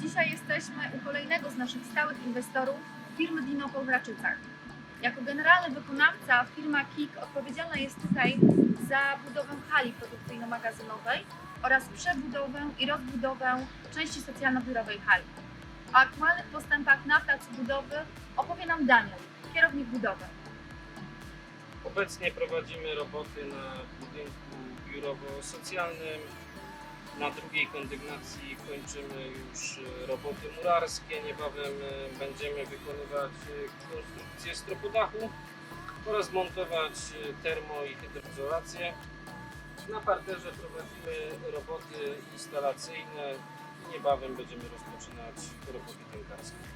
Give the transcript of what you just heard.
Dzisiaj jesteśmy u kolejnego z naszych stałych inwestorów, firmy Dinopol w. Jako generalny wykonawca firma KIK odpowiedzialna jest tutaj za budowę hali produkcyjno-magazynowej oraz przebudowę i rozbudowę części socjalno-biurowej hali. O aktualnych postępach na placu budowy opowie nam Daniel, kierownik budowy. Obecnie prowadzimy roboty na budynku biurowo-socjalnym. Na drugiej kondygnacji kończymy już e, roboty murarskie. Niebawem e, będziemy wykonywać e, konstrukcję stropodachu oraz montować termo i hydroizolację. Na parterze prowadzimy roboty instalacyjne. Niebawem będziemy rozpoczynać roboty tynkarskie.